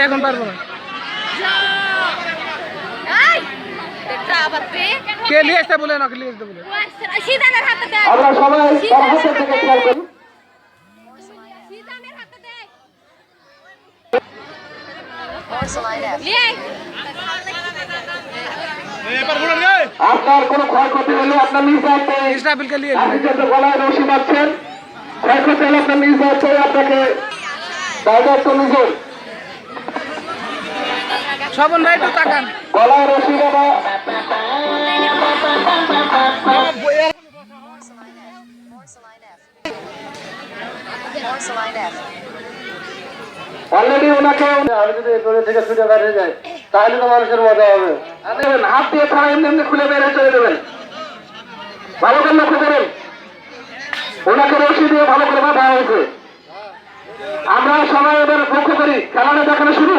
এখন পারব না কে নিয়ে আসতে বলে না কে নিয়ে আসতে বলে? দে। আমরা সবাই হাতের দিকে খেয়াল করি। সিদানের হাতে আপনার কোনো ক্ষয়ক্ষতি হলে আপনার নিজ দায়িত্বে ইসরাফিলকে নিয়ে আপনি যাতে গলায় রশি বাঁধছেন ক্ষয়ক্ষতি হলে আপনার নিজ দায়িত্বে আপনাকে দায়িত্ব নিজের সবন ভাই একটু তাকান। গলায় রশি F. অলরেডি ওনাকে আমি যদি এগুলো থেকে ছুটে বেরিয়ে যাই তাহলে তো মানুষের মজা হবে। হাত দিয়ে ছাড়া এমনি খুলে বেরিয়ে চলে দেবেন ভালো করে ওনাকে রশি দিয়ে ভালো করে বাঁধা হয়েছে আমরা সবাই এবার লক্ষ্য করি খেলাটা দেখানো শুরু